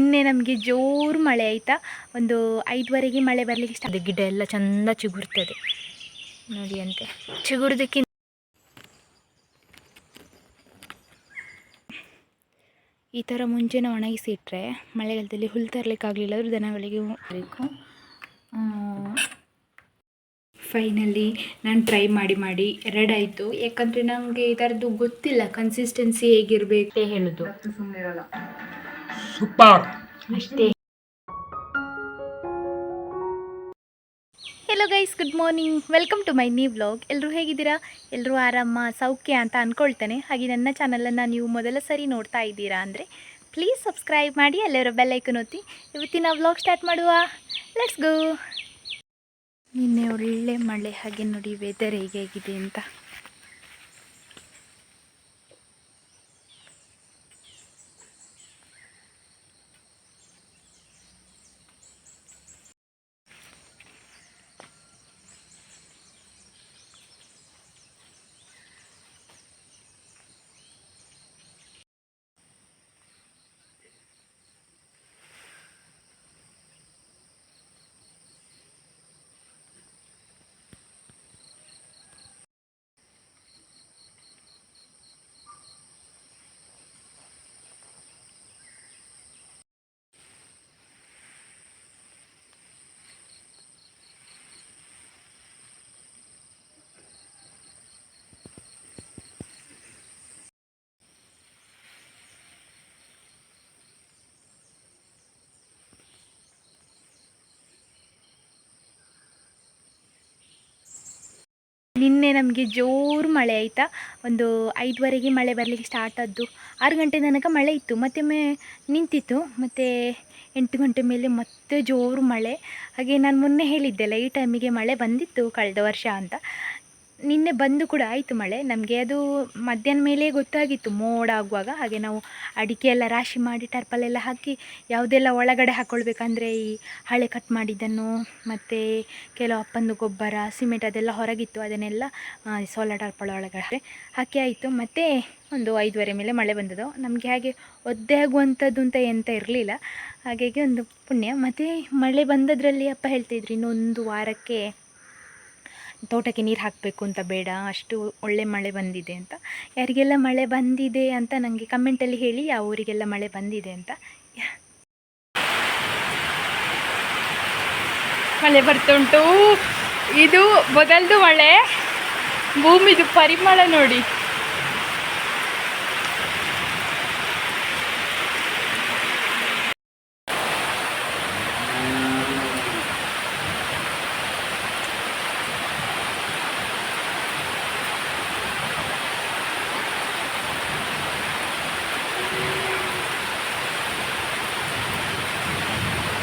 ನಮಗೆ ಜೋರು ಮಳೆ ಆಯಿತಾ? ಒಂದು ಐದುವರೆಗೆ ಮಳೆ ಬರಲಿಕ್ಕೆ ಸ್ಟಾರ್ಟ್ ಗಿಡ ಎಲ್ಲ ಚೆಂದ ಚಿಗುರ್ತದೆ. ನೋಡಿ ಅಂತೆ. ಚಿಗುರ್ದಕ್ಕೆ ಈ ಥರ ಮುಂಚೆನೇ ಒಣಗಿಸಿ ಇಟ್ಟರೆ ಮಳೆಗಾಲದಲ್ಲಿ ಹುಲ್ಲು ತರಲಿಕ್ಕಾಗಲಿಲ್ಲ ಆದರೂ ದನಗಳಿಗೆ ಬೇಕು ಫೈನಲಿ ನಾನು ಟ್ರೈ ಮಾಡಿ ಮಾಡಿ ಎರಡಾಯಿತು. ಯಾಕಂದರೆ ನನಗೆ ಇದರದ್ದು ಗೊತ್ತಿಲ್ಲ ಕನ್ಸಿಸ್ಟೆನ್ಸಿ ಹೇಗಿರಬೇಕು. ಹೇಳೋದು. ಸೂಪರ್. ಅಷ್ಟೇ. Hello guys good morning welcome to my new vlog ಎಲ್ಲರೂ ಹೇಗಿದ್ದೀರಾ? ಎಲ್ಲರೂ ಆರಾಮ ಸೌಖ್ಯ ಅಂತ ಅಂದ್ಕೊಳ್ತೇನೆ ಹಾಗೆ ನನ್ನ ಚಾನಲನ್ನು ನೀವು ಮೊದಲ ಸರಿ ನೋಡ್ತಾ ಇದ್ದೀರಾ ಅಂದರೆ ಪ್ಲೀಸ್ ಸಬ್ಸ್ಕ್ರೈಬ್ ಮಾಡಿ ಅಲ್ಲಿರೋ ಬೆಲ್ಲೈಕನ್ ಒತ್ತಿ. ಇವತ್ತಿನ ವ್ಲಾಗ್ ಸ್ಟಾರ್ಟ್ ಮಾಡುವ. ಲೆಟ್ಸ್ ಗೋ ನಿನ್ನೆ ಒಳ್ಳೆ ಮಳೆ ಹಾಗೆ ನೋಡಿ ವೆದರ್ ಹೇಗೆ ಆಗಿದೆ ಅಂತ ನಿನ್ನೆ ನಮಗೆ ಜೋರು ಮಳೆ ಆಯಿತಾ? ಒಂದು ಐದುವರೆಗೆ ಮಳೆ ಬರಲಿಕ್ಕೆ ಸ್ಟಾರ್ಟ್ ಆದ್ದು. ಆರು ಗಂಟೆ ತನಕ ಮಳೆ ಇತ್ತು. ಮತ್ತೆ ಮೇ ನಿಂತಿತ್ತು. ಮತ್ತು ಎಂಟು ಗಂಟೆ ಮೇಲೆ ಮತ್ತೆ ಜೋರು ಮಳೆ. ಹಾಗೆ ನಾನು ಮೊನ್ನೆ ಹೇಳಿದ್ದೆಲ್ಲ ಈ ಟೈಮಿಗೆ ಮಳೆ ಬಂದಿತ್ತು ಕಳೆದ ವರ್ಷ ಅಂತ. ನಿನ್ನೆ ಬಂದು ಕೂಡ ಆಯಿತು ಮಳೆ. ನಮಗೆ ಅದು ಮಧ್ಯಾಹ್ನ ಮೇಲೆ ಗೊತ್ತಾಗಿತ್ತು. ಮೋಡ ಆಗುವಾಗ. ಹಾಗೆ ನಾವು ಅಡಿಕೆ ಎಲ್ಲ ರಾಶಿ ಮಾಡಿ ಟರ್ಪಲೆಲ್ಲ ಹಾಕಿ ಯಾವುದೆಲ್ಲ ಒಳಗಡೆ ಹಾಕ್ಕೊಳ್ಬೇಕಂದ್ರೆ ಈ ಹಳೆ ಕಟ್ ಮಾಡಿದ್ದನ್ನು ಮತ್ತು ಕೆಲವು ಅಪ್ಪಂದು ಗೊಬ್ಬರ, ಸಿಮೆಂಟ್ ಅದೆಲ್ಲ ಹೊರಗಿತ್ತು. ಅದನ್ನೆಲ್ಲ ಸೋಲ ಟರ್ಪಳ ಒಳಗಡೆ ಹಾಕಿ ಆಯಿತು. ಮತ್ತು ಒಂದು ಐದುವರೆ ಮೇಲೆ ಮಳೆ ಬಂದದ್ದು. ನಮಗೆ ಹಾಗೆ ಒದ್ದೆ ಆಗುವಂಥದ್ದು ಅಂತ ಎಂತ ಇರಲಿಲ್ಲ. ಹಾಗಾಗಿ ಒಂದು ಪುಣ್ಯ. ಮತ್ತು ಮಳೆ ಬಂದದ್ರಲ್ಲಿ ಅಪ್ಪ ಹೇಳ್ತಿದ್ರು ಇನ್ನೊಂದು ವಾರಕ್ಕೆ ತೋಟಕ್ಕೆ ನೀರು ಹಾಕಬೇಕು ಅಂತ ಬೇಡ, ಅಷ್ಟು ಒಳ್ಳೆ ಮಳೆ ಬಂದಿದೆ ಅಂತ. ಯಾರಿಗೆಲ್ಲ ಮಳೆ ಬಂದಿದೆ ಅಂತ ನನಗೆ ಕಮೆಂಟಲ್ಲಿ ಹೇಳಿ ಯಾವ ಊರಿಗೆಲ್ಲ ಮಳೆ ಬಂದಿದೆ ಅಂತ. ಮಳೆ ಬರ್ತುಂಟು ಇದು ಮೊದಲ್ದು ಮಳೆ, ಭೂಮಿದು ಪರಿಮಳ ನೋಡಿ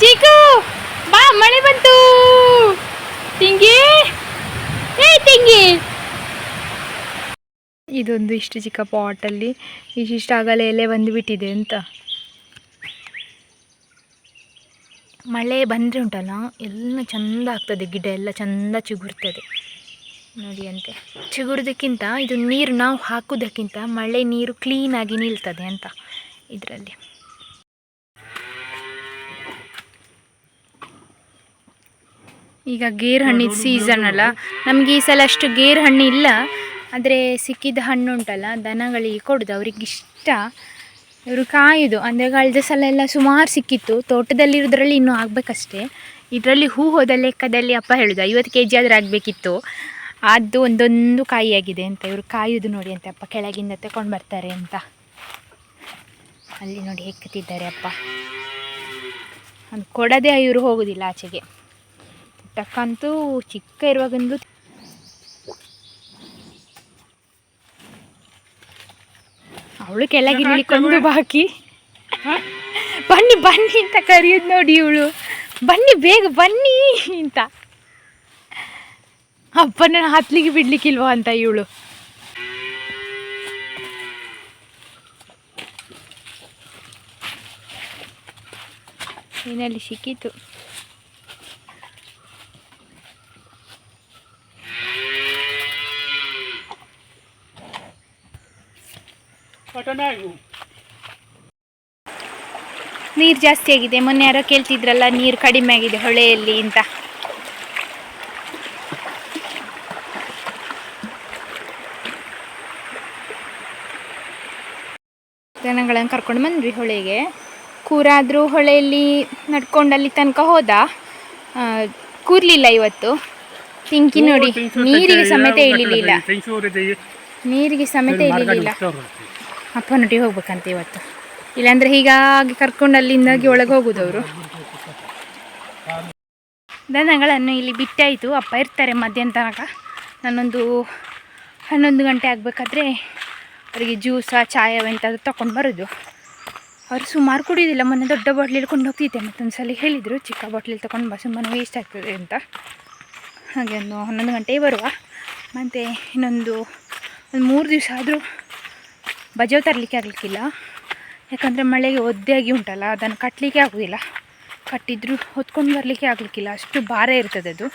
ಚೀಕು ಬಾ ಮಳೆ ಬಂತು. ತಿಂಗಿ? ಏ, ತಿಂಗಿ? ಇದೊಂದು ಇಷ್ಟು ಚಿಕ್ಕ ಪಾಟಲ್ಲಿ ಇಷ್ಟಿಷ್ಟು ಆಗಲೇ ಎಲೆ ಬಂದುಬಿಟ್ಟಿದೆ ಅಂತ. ಮಳೆ ಬಂದರೆ ಉಂಟಲ್ಲ, ಎಲ್ಲ ಚಂದ ಆಗ್ತದೆ ಗಿಡ ಎಲ್ಲ ಚಂದ ಚಿಗುರ್ತದೆ. ನೋಡಿ ಅಂತೆ. ಚಿಗುರೋದಕ್ಕಿಂತ ಇದು ನೀರು ನಾವು ಹಾಕೋದಕ್ಕಿಂತ ಮಳೆ ನೀರು ಕ್ಲೀನಾಗಿ ನಿಲ್ತದೆ ಅಂತ ಇದರಲ್ಲಿ. ಈಗ ಗೇರ್ ಹಣ್ಣಿದ ಸೀಸನ್ ಅಲ್ಲ. ನಮಗೆ ಈ ಸಲ ಅಷ್ಟು ಗೇರ್ ಹಣ್ಣು ಇಲ್ಲ. ಆದರೆ ಸಿಕ್ಕಿದ ಹಣ್ಣು ಉಂಟಲ್ಲ ದನಗಳಿಗೆ ಕೊಡೋದು ಅವ್ರಿಗೆ ಇಷ್ಟ ಇವರು ಕಾಯುದು ಅಂದರೆ ಕಳೆದ ಸಲ ಎಲ್ಲ ಸುಮಾರು ಸಿಕ್ಕಿತ್ತು. ತೋಟದಲ್ಲಿರೋದ್ರಲ್ಲಿ ಇನ್ನೂ ಆಗಬೇಕಷ್ಟೇ. ಇದರಲ್ಲಿ ಹೂ ಹೋದ ಲೆಕ್ಕದಲ್ಲಿ ಅಪ್ಪ ಹೇಳೋದು ಐವತ್ತು ಕೆ ಜಿ ಆದರೆ ಆಗಬೇಕಿತ್ತು. ಅದು ಒಂದೊಂದು ಆಗಿದೆ ಅಂತ ಇವರು ಕಾಯೋದು ನೋಡಿ ಅಂತ ಅಪ್ಪ ಕೆಳಗಿಂದ ತಗೊಂಡು ಬರ್ತಾರೆ ಅಂತ. ಅಲ್ಲಿ ನೋಡಿ ಹೆಕ್ಕುತ್ತಿದ್ದಾರೆ ಅಪ್ಪ. ಅದು ಕೊಡದೆ ಇವರು ಹೋಗೋದಿಲ್ಲ ಆಚೆಗೆ. ಟಕ್ಕಂತೂ ಚಿಕ್ಕ ಇರುವಾಗಂದು ಅವಳು ಕೆಳಗೆ ಇಳಿಕೊಂಡು ಬಾಕಿ. ಬನ್ನಿ ಬನ್ನಿ ಅಂತ ಕರೆಯೋದು ನೋಡಿ ಇವಳು. ಬನ್ನಿ ಬೇಗ ಬನ್ನಿ ಅಂತ. ಅಪ್ಪನ ಹತ್ಲಿಗೆ ಬಿಡ್ಲಿಕ್ಕಿಲ್ವ ಅಂತ ಇವಳು. ಏನಲ್ಲಿ ಸಿಕ್ಕಿತು. ನೀರು ಜಾಸ್ತಿ ಆಗಿದೆ. ಮೊನ್ನೆ ಯಾರೋ ಕೇಳ್ತಿದ್ರಲ್ಲ ನೀರು ಕಡಿಮೆ ಆಗಿದೆ ಹೊಳೆಯಲ್ಲಿ ಅಂತ. ದನಗಳನ್ನು ಕರ್ಕೊಂಡು ಬಂದ್ವಿ ಹೊಳೆಗೆ. ಕೂರಾದರೂ ಹೊಳೆಯಲ್ಲಿ ನಡ್ಕೊಂಡು ಅಲ್ಲಿ ತನಕ ಹೋದ. ಕೂರ್ಲಿಲ್ಲ ಇವತ್ತು. ತಿಂಕಿ ನೋಡಿ ನೀರಿಗೆ ಸಮೇತ ಇಳಿಲಿಲ್ಲ. ನೀರಿಗೆ ಸಮೇತ ಇಳಿಲಿಲ್ಲ. ಅಪ್ಪನೊಟ್ಟಿಗೆ ಹೋಗ್ಬೇಕಂತ ಇವತ್ತು. ಇಲ್ಲಾಂದ್ರೆ ಹೀಗಾಗಿ ಕರ್ಕೊಂಡು ಅಲ್ಲಿಂದಾಗಿ ಒಳಗೆ ಹೋಗುದು ಅವರು. ದನಗಳನ್ನು ಇಲ್ಲಿ ಬಿಟ್ಟಾಯಿತು. ಅಪ್ಪ ಇರ್ತಾರೆ ಮಧ್ಯಾಹ್ನ ತನಕ. ನಾನೊಂದು ಹನ್ನೊಂದು ಗಂಟೆ ಆಗಬೇಕಾದ್ರೆ ಅವರಿಗೆ ಜ್ಯೂಸ, ಚಾಯ ಎಂತಾದ್ರು ತೊಗೊಂಡು ಬರೋದು. ಅವರು ಸುಮಾರು ಕುಡಿಯೋದಿಲ್ಲ. ಮೊನ್ನೆ ದೊಡ್ಡ ಬಾಟ್ಲಿ ಕೊಂಡು ಹೋಗ್ತಿದ್ದೆ. ಮತ್ತೊಂದು ಸಲ ಹೇಳಿದರು, ಚಿಕ್ಕ ಬಾಟ್ಲಲ್ಲಿ ತೊಗೊಂಡು ಬಾ. ಸುಮ್ಮನೆ ವೇಸ್ಟ್ ಆಗ್ತದೆ ಅಂತ. ಹಾಗೆ ಒಂದು ಹನ್ನೊಂದು ಗಂಟೆಗೆ ಬರುವ. ಮತ್ತು ಇನ್ನೊಂದು, ಒಂದು ಮೂರು ದಿವಸ ಆದರೂ ಬಜಾವ್ ತರಲಿಕ್ಕೆ ಆಗಲಿಕ್ಕಿಲ್ಲ. ಯಾಕಂದರೆ ಮಳೆಗೆ ಒದ್ದೆಯಾಗಿ ಉಂಟಲ್ಲ, ಅದನ್ನು ಕಟ್ಟಲಿಕ್ಕೆ ಆಗೋದಿಲ್ಲ. ಕಟ್ಟಿದ್ರು ಹೊತ್ಕೊಂಡು ಬರಲಿಕ್ಕೆ ಆಗಲಿಕ್ಕಿಲ್ಲ. ಅಷ್ಟು ಭಾರ ಇರ್ತದೆ ಅದು.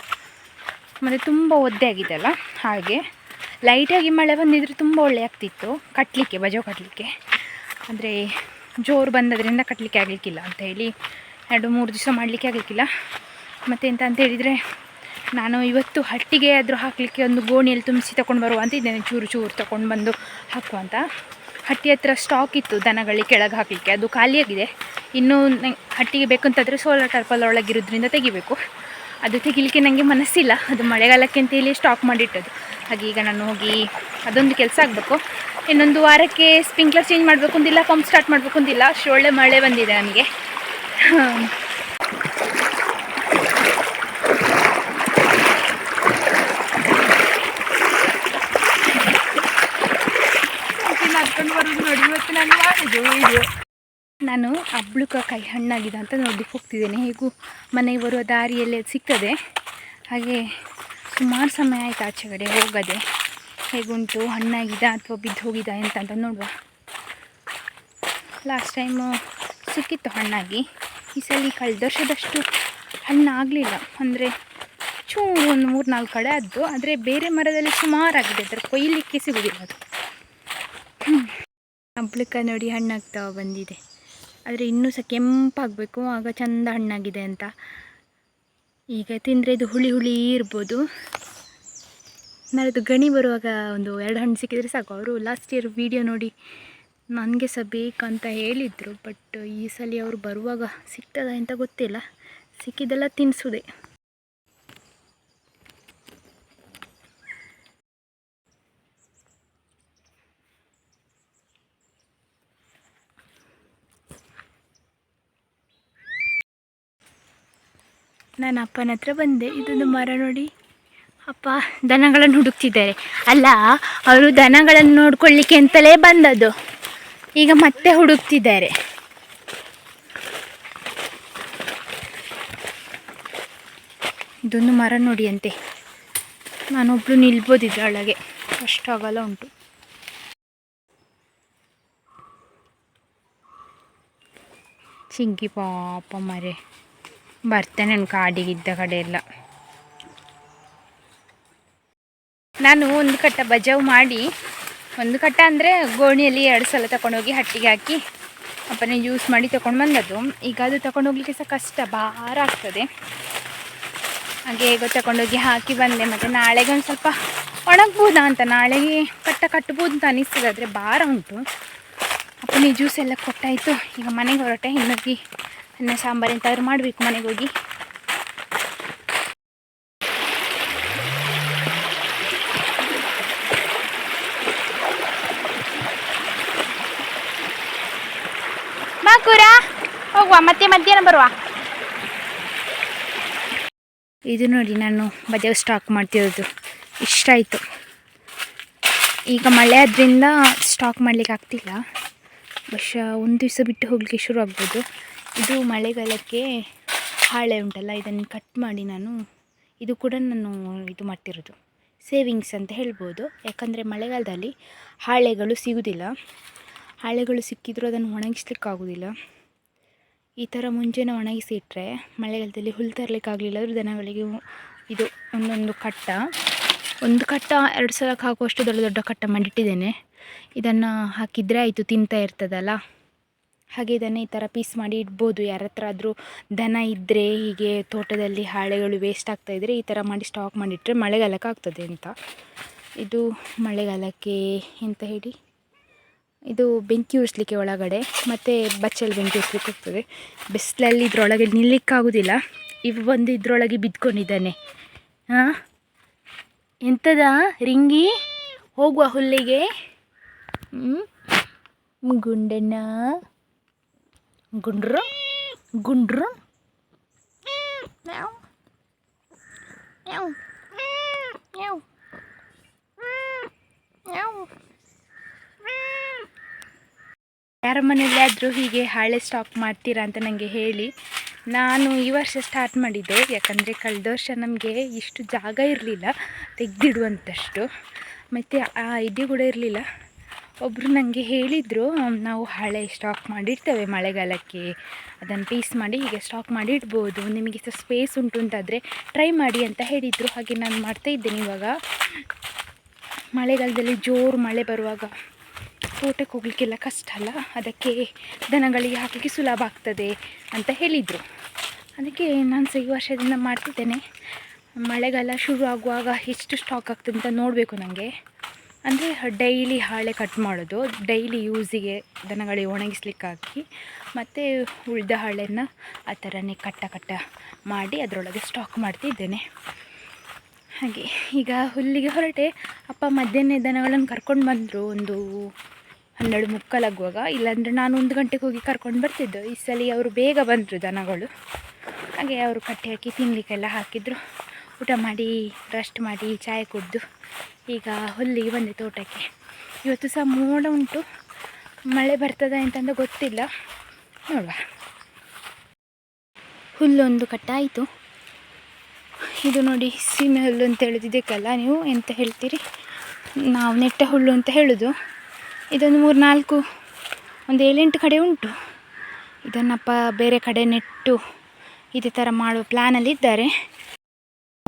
ಮತ್ತು ತುಂಬ ಒದ್ದೆ ಆಗಿದೆಲ್ಲ ಹಾಗೆ. ಲೈಟಾಗಿ ಮಳೆ ಬಂದಿದ್ರೆ ತುಂಬ ಒಳ್ಳೆ ಆಗ್ತಿತ್ತು ಕಟ್ಟಲಿಕ್ಕೆ ಬಜಾವ್ ಕಟ್ಟಲಿಕ್ಕೆ ಅಂದರೆ ಜೋರು ಬಂದದ್ರಿಂದ ಕಟ್ಟಲಿಕ್ಕೆ ಆಗಲಿಕ್ಕಿಲ್ಲ ಅಂತ ಹೇಳಿ ಎರಡು, ಮೂರು ದಿವಸ ಮಾಡಲಿಕ್ಕೆ ಆಗಲಿಕ್ಕಿಲ್ಲ. ಮತ್ತು ಎಂತ ಅಂತ ಹೇಳಿದರೆ, ನಾನು ಇವತ್ತು ಹಟ್ಟಿಗೆ ಆದರೂ ಹಾಕಲಿಕ್ಕೆ ಒಂದು ಗೋಣಿಯಲ್ಲಿ ತುಂಬಿಸಿ ತಗೊಂಡು ಬರುವ ಅಂತ ಇದ್ದೇನೆ. ಚೂರು ಚೂರು ತಗೊಂಡು ಬಂದು ಹಾಕುವ ಅಂತ. ಹಟ್ಟಿ ಹತ್ರ ಸ್ಟಾಕ್ ಇತ್ತು ದನಗಳಿಗೆ ಕೆಳಗೆ ಹಾಕಲಿಕ್ಕೆ. ಅದು ಖಾಲಿಯಾಗಿದೆ. ಇನ್ನೂ ನಂಗೆ ಹಟ್ಟಿಗೆ ಬೇಕಂತಾದರೆ ಸೋಲಾರ್ ಟರ್ಪಲ್ ಒಳಗಿರೋದ್ರಿಂದ ತೆಗಿಬೇಕು. ಅದು ತೆಗಿಲಿಕ್ಕೆ ನನಗೆ ಮನಸ್ಸಿಲ್ಲ. ಅದು ಮಳೆಗಾಲಕ್ಕೆ ಅಂತ ಹೇಳಿ ಸ್ಟಾಕ್ ಮಾಡಿಟ್ಟದು ಹಾಗೆ ಈಗ ನಾನು ಹೋಗಿ ಅದೊಂದು ಕೆಲಸ ಆಗಬೇಕು. ಇನ್ನೊಂದು ವಾರಕ್ಕೆ ಸ್ಪ್ರಿಂಕ್ಲರ್ ಚೇಂಜ್ ಮಾಡಬೇಕು ಅಂದಿಲ್ಲ ಪಂಪ್ ಸ್ಟಾರ್ಟ್ ಮಾಡಬೇಕು ಅಂದಿಲ್ಲ. ಒಳ್ಳೆ ಮಳೆ ಬಂದಿದೆ ನನಗೆ. ಬರೋದು ನೋಡಿ. ಇವತ್ತು ನಾನು ಮಾಡಿದ್ದು ವಿಡಿಯೋ ನಾನು ಹಬ್ಳುಕ ಕೈ ಹಣ್ಣಾಗಿದೆ ಅಂತ ನೋಡಲಿಕ್ಕೆ ಹೋಗ್ತಿದ್ದೇನೆ. ಹೇಗೂ ಮನೆಗೆ ಬರುವ ದಾರಿಯಲ್ಲೇ ಸಿಗ್ತದೆ. ಹಾಗೆ ಸುಮಾರು ಸಮಯ ಆಯಿತು ಆಚೆ ಕಡೆ ಹೋಗದೆ. ಹೇಗುಂಟು, ಹಣ್ಣಾಗಿದ ಅಥವಾ ಬಿದ್ದು ಹೋಗಿದ ಎಂತ ಅಂತ ನೋಡುವ. ಲಾಸ್ಟ್ ಟೈಮು ಸಿಕ್ಕಿತ್ತು ಹಣ್ಣಾಗಿ. ಈ ಸಲ ಕಳೆದ ವರ್ಷದಷ್ಟು ಹಣ್ಣಾಗಲಿಲ್ಲ. ಅಂದರೆ ಚೂ ಒಂದು ಮೂರು ನಾಲ್ಕು ಕಡೆ ಆದ್ದು. ಆದರೆ ಬೇರೆ ಮರದಲ್ಲಿ ಸುಮಾರಾಗಿದೆ. ಅದರ ಕೊಯ್ಲಿಕ್ಕೆ ಸಿಗೋದಿಲ್ಲ ಅದು. ಹಬ್ಳಕ್ಕ ನೋಡಿ ಹಣ್ಣಾಗ್ತಾ ಬಂದಿದೆ. ಆದರೆ ಇನ್ನೂ ಸಹ ಕೆಂಪಾಗಬೇಕು, ಆಗ ಚಂದ ಹಣ್ಣಾಗಿದೆ ಅಂತ. ಈಗ ತಿಂದರೆ ಇದು ಹುಳಿ ಹುಳಿ ಇರ್ಬೋದು. ನಾಳಿದ್ದು ಗಣಿ ಬರುವಾಗ ಒಂದು ಎರಡು ಹಣ್ಣು ಸಿಕ್ಕಿದರೆ ಸಾಕು. ಅವರು ಲಾಸ್ಟ್ ಇಯರ್ ವಿಡಿಯೋ ನೋಡಿ ನನಗೆ ಸಹ ಬೇಕಂತ ಹೇಳಿದರು ಬಟ್ ಈ ಸಲ ಅವರು ಬರುವಾಗ ಸಿಗ್ತದ ಅಂತ ಗೊತ್ತಿಲ್ಲ. ಸಿಕ್ಕಿದ್ದೆಲ್ಲ ತಿನ್ನಿಸೋದೆ ನಾನು ಅಪ್ಪನ ಹತ್ರ ಬಂದೆ. ಇದೊಂದು ಮರ ನೋಡಿ. ಅಪ್ಪ, ದನಗಳನ್ನು ಹುಡುಕ್ತಿದ್ದಾರೆ. ಅಲ್ಲ, ಅವರು ದನಗಳನ್ನು ನೋಡ್ಕೊಳ್ಳಿಕ್ಕೆ ಅಂತಲೇ ಬಂದದ್ದು. ಈಗ ಮತ್ತೆ ಹುಡುಕ್ತಿದ್ದಾರೆ. ಇದೊಂದು ಮರ ನೋಡಿ ಅಂತೆ ನಾನೊಬ್ಳು ನಿಲ್ಬೋದಿದ್ದೆ ಒಳಗೆ ಅಷ್ಟು ಆಗಲ್ಲ ಉಂಟು. ಚಿಂಕಿ ಪಾಪ ಮರೆ. ಬರ್ತೇನೆ ನಾನು ಕಾಡಿಗಿದ್ದ ಕಡೆ ಎಲ್ಲ. ನಾನು ಒಂದು ಕಟ್ಟ ಬಜಾವ್ ಮಾಡಿ, ಒಂದು ಕಟ್ಟ ಅಂದರೆ ಗೋಣಿಯಲ್ಲಿ ಎರಡು ಸಲ ತಗೊಂಡೋಗಿ ಹಟ್ಟಿಗೆ ಹಾಕಿ ಅಪ್ಪನೇ ಯೂಸ್ ಮಾಡಿ ತಗೊಂಡು ಬಂದದ್ದು. ಈಗ ಅದು ತಗೊಂಡು ಹೋಗ್ಲಿಕ್ಕೆ ಸಹ ಕಷ್ಟ, ಭಾರ ಆಗ್ತದೆ. ಹಾಗೆ ಹೇಗೋ ತಗೊಂಡೋಗಿ ಹಾಕಿ ಬಂದೆ. ಮತ್ತು ನಾಳೆಗೆ ಒಂದು ಸ್ವಲ್ಪ ಒಣಗ್ಬೋದಾ ಅಂತ, ನಾಳೆಗೆ ಕಟ್ಟ ಕಟ್ಬೋದು ಅಂತ ಅನಿಸ್ತದೆ, ಆದರೆ ಭಾರ ಉಂಟು. ಅಪ್ಪನೇ ಜ್ಯೂಸ್ ಎಲ್ಲ ಕೊಟ್ಟಾಯಿತು. ಈಗ ಮನೆಗೆ ಹೊರಟೆ ಇನ್ನೊಬ್ಬಿ ಅನ್ನ ಸಾಂಬಾರು ಎಂತಾದ್ರೂ ಮಾಡಬೇಕು ಮನೆಗೆ ಹೋಗಿ. ಹೋಗುವ, ಮತ್ತೆ ಮಧ್ಯಾಹ್ನ ಬರುವ? ಇದು ನೋಡಿ ನಾನು ಬಜಾವ್ ಸ್ಟಾಕ್ ಮಾಡ್ತಿರೋದು. ಇಷ್ಟ ಆಯಿತು. ಈಗ ಮಳೆ ಆದ್ರಿಂದ ಸ್ಟಾಕ್ ಮಾಡಲಿಕ್ಕೆ ಆಗ್ತಿಲ್ಲ. ಬಶ ಒಂದು ದಿವಸ ಬಿಟ್ಟು ಹೋಗಲಿಕ್ಕೆ ಶುರು ಆಗ್ಬೋದು. ಇದು ಮಳೆಗಾಲಕ್ಕೆ ಹಾಳೆ ಉಂಟಲ್ಲ, ಇದನ್ನು ಕಟ್ ಮಾಡಿ ನಾನು ಇದು ಕೂಡ ನಾನು ಇದು ಮಾಡ್ತಿರೋದು ಸೇವಿಂಗ್ಸ್ ಅಂತ ಹೇಳ್ಬೋದು. ಯಾಕಂದರೆ ಮಳೆಗಾಲದಲ್ಲಿ ಹಾಳೆಗಳು ಸಿಗುವುದಿಲ್ಲ ಹಾಳೆಗಳು ಸಿಕ್ಕಿದರೂ ಅದನ್ನು ಒಣಗಿಸ್ಲಿಕ್ಕಾಗೋದಿಲ್ಲ. ಈ ಥರ ಮುಂಚೆನೇ ಒಣಗಿಸಿ ಇಟ್ಟರೆ ಮಳೆಗಾಲದಲ್ಲಿ ಹುಲ್ಲು ತರಲಿಕ್ಕಾಗಲಿಲ್ಲ ಅಂದರೆ ದನಗಳಿಗೆ ಇದು ಒಂದೊಂದು ಕಟ್ಟ. ಒಂದು ಕಟ್ಟ ಎರಡು ಸಲಕ್ಕೆ ಹಾಕುವಷ್ಟು ದೊಡ್ಡ ದೊಡ್ಡ ಕಟ್ಟ ಮಾಡಿಟ್ಟಿದ್ದೇನೆ. ಇದನ್ನು ಹಾಕಿದರೆ ಆಯಿತು, ತಿಂತಾ ಇರ್ತದಲ್ಲ. ಹಾಗೆ ಇದನ್ನು ಈ ಥರ ಪೀಸ್ ಮಾಡಿ ಇಡ್ಬೋದು. ಯಾರ ಹತ್ರ ಆದರೂ ದನ ಇದ್ದರೆ ಹೀಗೆ ತೋಟದಲ್ಲಿ ಹಾಳೆಗಳು ವೇಸ್ಟ್ ಆಗ್ತಾಯಿದ್ರೆ ಈ ಥರ ಮಾಡಿ ಸ್ಟಾಕ್ ಮಾಡಿಟ್ರೆ ಮಳೆಗಾಲಕ್ಕೆ ಆಗ್ತದೆ ಅಂತ. ಇದು ಮಳೆಗಾಲಕ್ಕೆ ಎಂತ ಹೇಳಿ? ಇದು ಬೆಂಕಿ ಉರಿಸ್ಲಿಕ್ಕೆ ಒಳಗಡೆ ಮತ್ತು ಬಚ್ಚಲು ಬೆಂಕಿ ಉರಿಸ್ಲಿಕ್ಕೆ ಹೋಗ್ತದೆ. ಬಿಸಿಲಲ್ಲಿ ಇದರೊಳಗೆ ನಿಲ್ಲಿಕ್ಕಾಗೋದಿಲ್ಲ ಇವು ಬಂದು ಇದರೊಳಗೆ ಬಿದ್ಕೊಂಡಿದ್ದಾನೆ. ಹಾಂ ಎಂಥದ ರಿಂಗಿ? ಹೋಗುವ ಹುಲ್ಲಿಗೆ? ಗುಂಡಣ್ಣ? ಗುಂಡ್ರು ಗುಂಡ್ರು. ಯಾರ ಮನೇಲಿ ಆದರೂ ಹೀಗೆ ಹಾಳೆ ಸ್ಟಾಕ್ ಮಾಡ್ತೀರಾ ಅಂತ ನನಗೆ ಹೇಳಿ. ನಾನು ಈ ವರ್ಷ ಸ್ಟಾರ್ಟ್ ಮಾಡಿದ್ದು ಯಾಕಂದರೆ ಕಳೆದ ವರ್ಷ ನಮಗೆ ಇಷ್ಟು ಜಾಗ ಇರಲಿಲ್ಲ ತೆಗೆದಿಡುವಂಥಷ್ಟು ಮತ್ತು ಆ ಇದು ಕೂಡ ಇರಲಿಲ್ಲ. ಒಬ್ಬರು ನನಗೆ ಹೇಳಿದರು, ನಾವು ಹಳೆ ಸ್ಟಾಕ್ ಮಾಡಿರ್ತೇವೆ ಮಳೆಗಾಲಕ್ಕೆ. ಅದನ್ನು ಪೀಸ್ ಮಾಡಿ ಹೀಗೆ ಸ್ಟಾಕ್ ಮಾಡಿ ಇಡ್ಬೋದು ನಿಮಗೆ ಸಹ ಸ್ಪೇಸ್ ಉಂಟು ಅಂತಾದರೆ ಟ್ರೈ ಮಾಡಿ ಅಂತ ಹೇಳಿದರು. ಹಾಗೆ ನಾನು ಮಾಡ್ತಾ ಇದ್ದೇನೆ ಇವಾಗ. ಮಳೆಗಾಲದಲ್ಲಿ ಜೋರು ಮಳೆ ಬರುವಾಗ ತೋಟಕ್ಕೆ ಹೋಗಲಿಕ್ಕೆಲ್ಲ ಕಷ್ಟ ಅಲ್ಲ? ಅದಕ್ಕೆ ದನಗಳಿಗೆ ಹಾಕಲಿಕ್ಕೆ ಸುಲಭ ಆಗ್ತದೆ ಅಂತ ಹೇಳಿದರು. ಅದಕ್ಕೆ ನಾನು ಸಹ ಈ ವರ್ಷದಿಂದ ಮಾಡ್ತಿದ್ದೇನೆ. ಮಳೆಗಾಲ ಶುರು ಆಗುವಾಗ ಎಷ್ಟು ಸ್ಟಾಕ್ ಆಗ್ತದೆ ಅಂತ ನೋಡಬೇಕು ನನಗೆ ಅಂದರೆ ಡೈಲಿ ಹಾಳೆ ಕಟ್ ಮಾಡೋದು, ಡೈಲಿ ಯೂಸಿಗೆ ದನಗಳಿಗೆ ಒಣಗಿಸ್ಲಿಕ್ಕಾಕಿ ಮತ್ತು ಉಳಿದ ಹಾಳೆನ ಆ ಥರನೇ ಕಟ್ಟ ಕಟ್ಟ ಮಾಡಿ ಅದರೊಳಗೆ ಸ್ಟಾಕ್ ಮಾಡ್ತಿದ್ದೇನೆ. ಹಾಗೆ ಈಗ ಹುಲ್ಲಿಗೆ ಹೊರಟೆ ಅಪ್ಪ ಮಧ್ಯಾಹ್ನ ದನಗಳನ್ನು ಕರ್ಕೊಂಡು ಬಂದರು ಒಂದು ಹನ್ನೆರಡು ಮುಕ್ಕಾಲಾಗುವಾಗ ಇಲ್ಲಾಂದರೆ ನಾನು ಒಂದು ಗಂಟೆಗೆ ಹೋಗಿ ಕರ್ಕೊಂಡು ಬರ್ತಿದ್ದೆ. ಈ ಸಲ ಅವರು ಬೇಗ ಬಂದರು ದನಗಳು. ಹಾಗೆ ಅವರು ಕಟ್ಟಿ ಹಾಕಿ ತಿನ್ನಲಿಕ್ಕೆಲ್ಲ ಹಾಕಿದರು. ಊಟ ಮಾಡಿ ರೆಸ್ಟ್ ಮಾಡಿ, ಚಾಯ್ ಕುಡಿದು ಈಗ ಹುಲ್ಲಿಗೆ ಬಂದೆ ತೋಟಕ್ಕೆ. ಇವತ್ತು ಸಹ ಮೋಡ ಉಂಟು. ಮಳೆ ಬರ್ತದೆ ಅಂತಂದು ಗೊತ್ತಿಲ್ಲ. ನೋಡುವ. ಹುಲ್ಲೊಂದು ಕಟ್ಟಾಯಿತು. ಇದು ನೋಡಿ ಸೀಮೆ ಹುಲ್ಲು ಅಂತ ಹೇಳೋದು ಇದಕ್ಕಲ್ಲ ನೀವು ಎಂತ ಹೇಳ್ತೀರಿ? ನಾವು ನೆಟ್ಟ ಹುಲ್ಲು ಅಂತ ಹೇಳೋದು. ಇದೊಂದು ಮೂರು ನಾಲ್ಕು ಒಂದು ಏಳೆಂಟು ಕಡೆ ಉಂಟು. ಇದನ್ನಪ್ಪ ಬೇರೆ ಕಡೆ ನೆಟ್ಟು ಇದೇ ಥರ ಮಾಡೋ ಪ್ಲ್ಯಾನಲ್ಲಿ ಇದ್ದಾರೆ.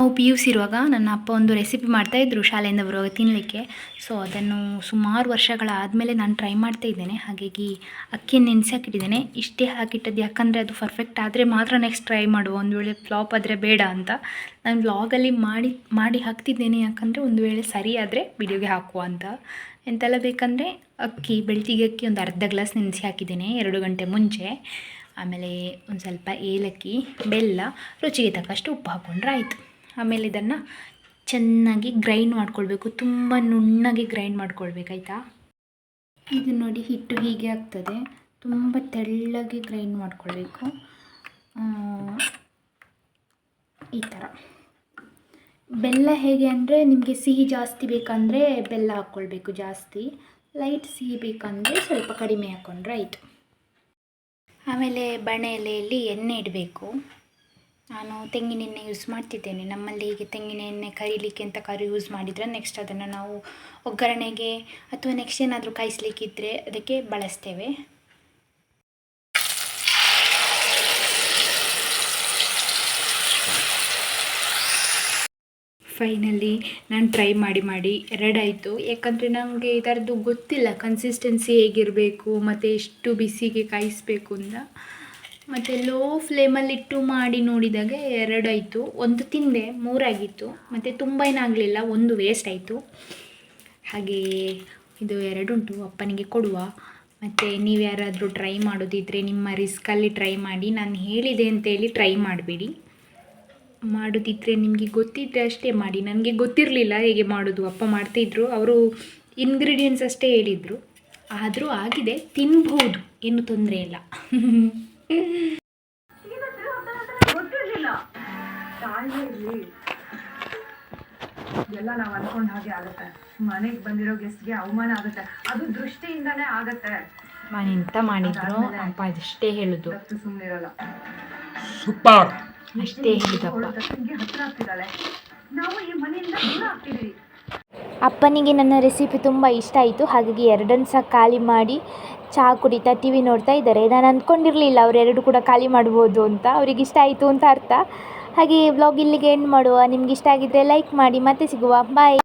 ನಾವು ಪಿ ಯು ಸಿ ಇರುವಾಗ ನನ್ನ ಅಪ್ಪ ಒಂದು ರೆಸಿಪಿ ಮಾಡ್ತಾಯಿದ್ರು ಶಾಲೆಯಿಂದ ಬರುವಾಗ ತಿನ್ನಲಿಕ್ಕೆ ಸೊ ಅದನ್ನು ಸುಮಾರು ವರ್ಷಗಳಾದಮೇಲೆ ನಾನು ಟ್ರೈ ಮಾಡ್ತಾ ಇದ್ದೇನೆ. ಹಾಗಾಗಿ ಅಕ್ಕಿಯನ್ನು ನೆನೆಸಿ ಹಾಕಿಟ್ಟಿದ್ದೇನೆ. ಇಷ್ಟೇ ಹಾಕಿಟ್ಟದ್ದು ಯಾಕಂದರೆ ಅದು ಪರ್ಫೆಕ್ಟ್ ಆದರೆ ಮಾತ್ರ ನೆಕ್ಸ್ಟ್ ಟ್ರೈ ಮಾಡುವ. ಒಂದು ವೇಳೆ ಫ್ಲಾಪ್ ಆದರೆ ಬೇಡ ಅಂತ. ನಾನು ವ್ಲಾಗಲ್ಲಿ ಮಾಡಿ ಮಾಡಿ ಹಾಕ್ತಿದ್ದೇನೆ ಯಾಕಂದರೆ ಒಂದು ವೇಳೆ ಸರಿ ಆದರೆ ವಿಡಿಯೋಗೆ ಹಾಕುವ ಅಂತ. ಎಂತೆಲ್ಲ ಬೇಕಂದರೆ ಅಕ್ಕಿ, ಬೆಳ್ತಿಗೆ ಅಕ್ಕಿ ಒಂದು ಅರ್ಧ ಗ್ಲಾಸ್ ನೆನೆಸಿ ಹಾಕಿದ್ದೇನೆ ಎರಡು ಗಂಟೆ ಮುಂಚೆ. ಆಮೇಲೆ ಒಂದು ಸ್ವಲ್ಪ ಏಲಕ್ಕಿ, ಬೆಲ್ಲ, ರುಚಿಗೆ ತಕ್ಕಷ್ಟು ಉಪ್ಪು ಹಾಕ್ಕೊಂಡ್ರೆ ಆಯಿತು. ಆಮೇಲೆ ಇದನ್ನು ಚೆನ್ನಾಗಿ ಗ್ರೈಂಡ್ ಮಾಡ್ಕೊಳ್ಬೇಕು. ತುಂಬ ನುಣ್ಣಗೆ ಗ್ರೈಂಡ್ ಮಾಡ್ಕೊಳ್ಬೇಕಾಯ್ತಾ? ಇದು ನೋಡಿ ಹಿಟ್ಟು ಹೀಗೆ ಆಗ್ತದೆ. ತುಂಬ ತೆಳ್ಳಗೆ ಗ್ರೈಂಡ್ ಮಾಡ್ಕೊಳ್ಬೇಕು. ಈ ಥರ ಬೆಲ್ಲ ಹೇಗೆ ಅಂದರೆ ನಿಮಗೆ ಸಿಹಿ ಜಾಸ್ತಿ ಬೇಕಂದರೆ ಬೆಲ್ಲ ಹಾಕ್ಕೊಳ್ಬೇಕು ಜಾಸ್ತಿ. ಲೈಟ್ ಸಿಹಿ ಬೇಕಂದರೆ ಸ್ವಲ್ಪ ಕಡಿಮೆ ಹಾಕ್ಕೊಂಡ್ರೆ ಆಯಿತು. ಆಮೇಲೆ ಬಣೆ ಎಲೆಯಲ್ಲಿ ಎಣ್ಣೆ ಇಡಬೇಕು. ನಾನು ತೆಂಗಿನ ಎಣ್ಣೆ ಯೂಸ್ ಮಾಡ್ತಿದ್ದೇನೆ. ನಮ್ಮಲ್ಲಿ ಹೀಗೆ ತೆಂಗಿನ ಎಣ್ಣೆ ಕರಿಲಿಕ್ಕೆ ಅಂತ ಕರಿ ಯೂಸ್ ಮಾಡಿದರೆ ನೆಕ್ಸ್ಟ್ ಅದನ್ನು ನಾವು ಒಗ್ಗರಣೆಗೆ ಅಥವಾ ನೆಕ್ಸ್ಟ್ ಏನಾದರೂ ಕಾಯಿಸ್ಲಿಕ್ಕಿದ್ರೆ ಅದಕ್ಕೆ ಬಳಸ್ತೇವೆ. ಫೈನಲಿ ನಾನು ಟ್ರೈ ಮಾಡಿ ಮಾಡಿ ಎರಡಾಯಿತು. ಯಾಕಂದರೆ ನನಗೆ ಇದರದ್ದು ಗೊತ್ತಿಲ್ಲ ಕನ್ಸಿಸ್ಟೆನ್ಸಿ ಹೇಗಿರಬೇಕು, ಮತ್ತು ಎಷ್ಟು ಬಿಸಿಗೆ ಕಾಯಿಸಬೇಕು ಅಂತ. ಮತ್ತು ಲೋ ಫ್ಲೇಮಲ್ಲಿಟ್ಟು ಮಾಡಿ ನೋಡಿದಾಗ ಎರಡಾಯಿತು. ಒಂದು ತಿಂದೆ, ಮೂರಾಗಿತ್ತು. ಮತ್ತು ತುಂಬ ಏನಾಗಲಿಲ್ಲ, ಒಂದು ವೇಸ್ಟ್ ಆಯಿತು. ಹಾಗೆ ಇದು ಎರಡುಂಟು ಅಪ್ಪನಿಗೆ ಕೊಡುವ. ಮತ್ತು ನೀವು ಯಾರಾದರೂ ಟ್ರೈ ಮಾಡೋದಿದ್ದರೆ ನಿಮ್ಮ ರಿಸ್ಕಲ್ಲಿ ಟ್ರೈ ಮಾಡಿ, ನಾನು ಹೇಳಿದೆ ಅಂತೇಳಿ ಟ್ರೈ ಮಾಡಬೇಡಿ. ಮಾಡೋದಿದ್ದರೆ ನಿಮಗೆ ಗೊತ್ತಿದ್ದರೆ ಅಷ್ಟೇ ಮಾಡಿ. ನನಗೆ ಗೊತ್ತಿರಲಿಲ್ಲ ಹೇಗೆ ಮಾಡೋದು. ಅಪ್ಪ ಮಾಡ್ತಿದ್ರು, ಅವರು ಇಂಗ್ರೀಡಿಯೆಂಟ್ಸ್ ಅಷ್ಟೇ ಹೇಳಿದರು. ಆದರೂ ಆಗಿದೆ ತಿನ್ಬೋದು ಏನು ತೊಂದರೆ ಇಲ್ಲ. ತಾಳ್ಮೆ ಇರ್ಲಿ ಎಲ್ಲ ನಾವ್ ಅನ್ಕೊಂಡ್ ಹಾಗೆ ಆಗುತ್ತೆ. ಮನೆಗ್ ಬಂದಿರೋ ಗೆಸ್ಟ್ಗೆ ಅವಮಾನ ಆಗುತ್ತೆ. ಅದು ದೃಷ್ಟಿಯಿಂದಾನೇ ಆಗತ್ತೆ. ನಾನು ಎಂತ ಮಾಡಿದ್ರು ಅಪ್ಪ ಅದಷ್ಟೇ ಹೇಳುದು. ಸುಮ್ಮನೆ ಸುಮ್ನಿರಲ್ಲ ಸೂಪರ್. ಅಷ್ಟೇ ಹೇಳಿದಪ್ಪ. ಹತ್ರ ಆಗ್ತಿದ್ದಾಳೆ ನಾವು ಈ ಮನೆಯಿಂದ ದೂರ ಆಗ್ತಿದೀವಿ ಅಪ್ಪನಿಗೆ ನನ್ನ ರೆಸಿಪಿ ತುಂಬ ಇಷ್ಟ ಆಯಿತು. ಹಾಗಾಗಿ ಎರಡನ್ನು ಸಹ ಖಾಲಿ ಮಾಡಿ ಚಹಾ ಕುಡಿತಾ ಟಿ ವಿ ನೋಡ್ತಾ ಇದ್ದಾರೆ. ನಾನು ಅಂದ್ಕೊಂಡಿರಲಿಲ್ಲ ಅವರೆರಡು ಕೂಡ ಖಾಲಿ ಮಾಡ್ಬೋದು ಅಂತ. ಅವ್ರಿಗೆ ಇಷ್ಟ ಆಯಿತು ಅಂತ ಅರ್ಥ. ಹಾಗೆ ವ್ಲಾಗ್ ಇಲ್ಲಿಗೆ ಎಂಡ್ ಮಾಡುವ. ನಿಮ್ಗೆ ಇಷ್ಟ ಆಗಿದ್ದರೆ ಲೈಕ್ ಮಾಡಿ. ಮತ್ತೆ ಸಿಗುವ. ಬಾಯ್